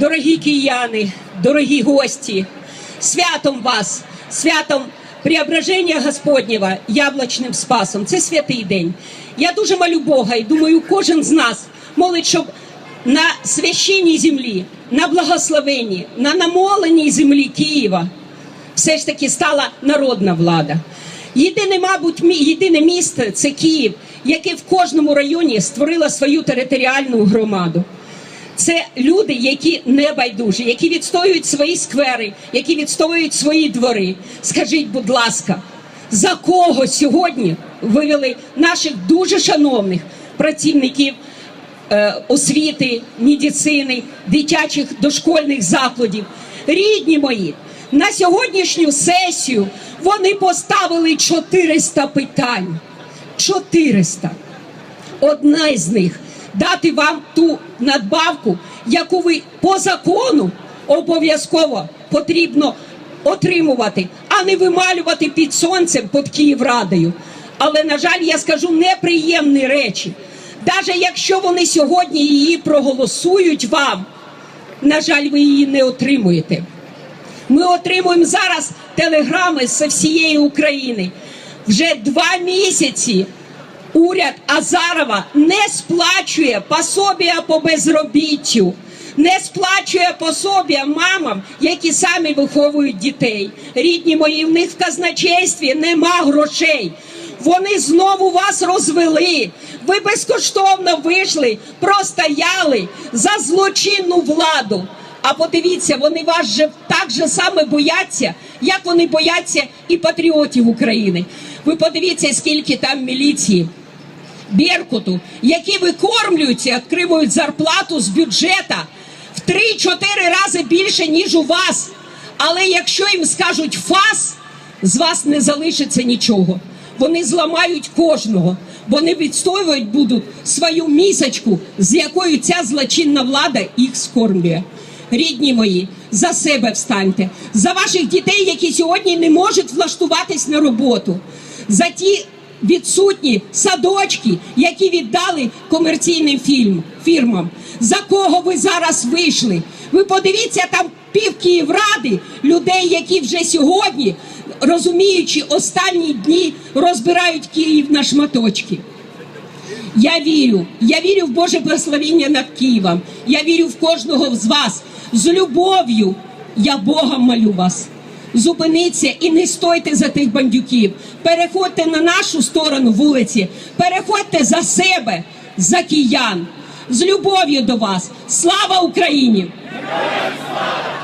Дорогі кияни, дорогі гості, святом вас, святом Преображення Господнього, яблучним спасом. Це святий день. Я дуже молю Бога і думаю, кожен з нас молить, щоб на священній землі, на благословенні, на намоленій землі Києва все ж таки стала народна влада. Єдине, мабуть, єдине місто це Київ, яке в кожному районі створило свою територіальну громаду. Це люди, які не байдужі, які відстоюють свої сквери, які відстоюють свої двори. Скажіть, будь ласка, за кого сьогодні вивели наших дуже шановних працівників е, освіти, медицини, дитячих дошкольних закладів? Рідні мої, на сьогоднішню сесію вони поставили 400 питань. 400 одна із них дати вам ту надбавку, яку ви по закону обов'язково потрібно отримувати, а не вималювати під сонцем під Київрадою. Але, на жаль, я скажу неприємні речі. Навіть якщо вони сьогодні її проголосують вам, на жаль, ви її не отримуєте. Ми отримуємо зараз телеграми з всієї України. Вже два місяці уряд Азарова не сплачує пособія по безробіттю, не сплачує пособія мамам, які самі виховують дітей. Рідні мої, в них в казначействі нема грошей. Вони знову вас розвели. Ви безкоштовно вийшли, простояли за злочинну владу. А подивіться, вони вас же так же саме бояться, як вони бояться і патріотів України. Ви подивіться, скільки там міліції. Беркуту, які викормлюються, отримують зарплату з бюджета в 3-4 рази більше, ніж у вас. Але якщо їм скажуть фас, з вас не залишиться нічого. Вони зламають кожного. Вони відстоювати будуть свою місочку, з якою ця злочинна влада їх скормлює. Рідні мої, за себе встаньте, за ваших дітей, які сьогодні не можуть влаштуватись на роботу, за ті відсутні садочки, які віддали комерційним фільм, фірмам. За кого ви зараз вийшли? Ви подивіться там пів Київради людей, які вже сьогодні, розуміючи останні дні, розбирають Київ на шматочки. Я вірю, я вірю в Боже благословіння над Києвом. Я вірю в кожного з вас. З любов'ю я Бога молю вас зупиніться і не стойте за тих бандюків. Переходьте на нашу сторону вулиці, переходьте за себе, за киян з любов'ю до вас. Слава Україні! Героям слава!